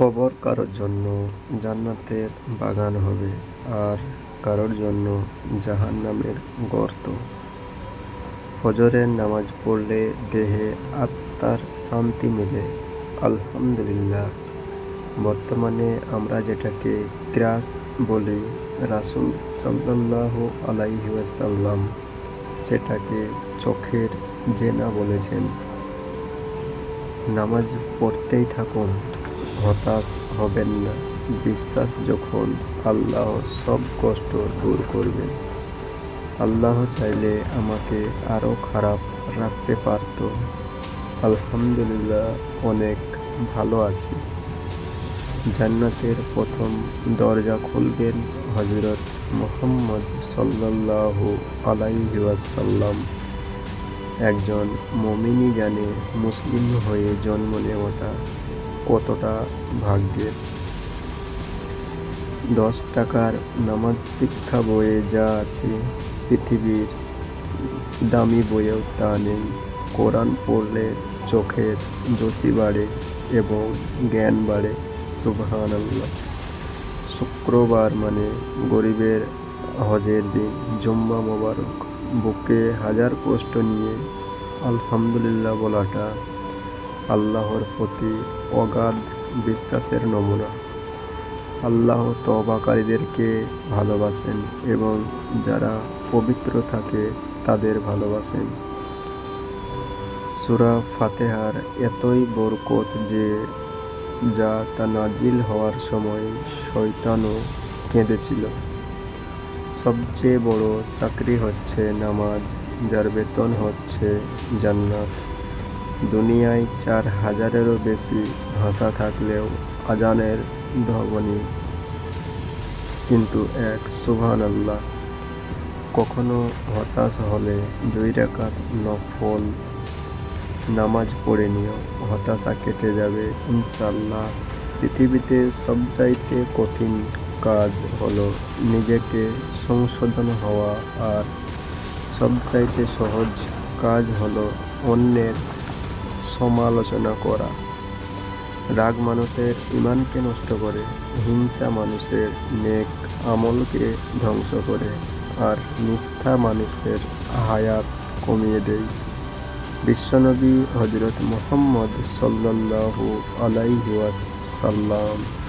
কবর কারোর জন্য জান্নাতের বাগান হবে আর কারোর জন্য জাহান্নামের গর্ত। ফজরের নামাজ পড়লে দেহে আত্মার শান্তি মেলে। আলহামদুলিল্লাহ, বর্তমানে আমরা যেটাকে ক্রাস বলি রাসুল সাল্লাহ আলাইহি ওয়াসাল্লাম, সেটাকে চোখের জেনা বলেছেন। নামাজ পড়তেই থাকুন হতাশ হবেন না। বিশ্বাস যখন আল্লাহ সব কষ্ট দূর করবেন। আল্লাহ চাইলে আমাকে আরও খারাপ রাখতে পারত। আলহামদুলিল্লাহ, অনেক ভালো আছি। জান্নাতের প্রথম দরজা খুলবেন হজরত মোহাম্মদ সাল্লাহ আলাইহি ওয়াসাল্লাম। একজন মমিনই জানে মুসলিম হয়ে জন্ম নেওয়াটা কতটা ভাগ্যের? দশ টাকার নামাজ শিক্ষা বইয়ে যা আছে, পৃথিবীর দামি বইয়েও তা নেই। কোরআন পড়লে চোখের জ্যোতি বাড়ে এবং জ্ঞান বাড়ে সুবহান শুক্রবার মানে গরিবের হজের দিন, জুম্মা মোবারক। বুকে হাজার কষ্ট নিয়ে আলহামদুলিল্লাহ বলাটা আল্লাহর প্রতি অগাধ বিশ্বাসের নমুনা। আল্লাহ তবাকারীদেরকে ভালোবাসেন এবং যারা পবিত্র থাকে তাদের ভালোবাসেন। সুরা ফাতেহার এতই বরকত যে, যা তা নাজিল হওয়ার সময় শয়তানও কেঁদেছিল। সবচেয়ে বড় চাকরি হচ্ছে নামাজ, যার বেতন হচ্ছে জান্নাত। দুনিয়ায় চার হাজারেরও বেশি ভাষা থাকলেও আজানের ধ্বনি কিন্তু এক সুবহান আল্লাহ কখনো হতাশ হলে দুই রাকাত নফল নামাজ পড়ে নিও। হতাশা কেটে যাবে ইনশাল্লাহ পৃথিবীতে সবচাইতে কঠিন কাজ হলো নিজেকে সংশোধন হওয়া, আর সবচাইতে সহজ কাজ হলো অন্যের সমালোচনা করা। রাগ মানুষের ইমানকে নষ্ট করে, হিংসা মানুষের নেক আমলকে ধ্বংস করে, আর মিথ্যা মানুষের হায়াত কমিয়ে দেয়। বিশ্বনবী হজরত মোহাম্মদ সাল্লাহ আলাইহি ওয়াসাল্লাম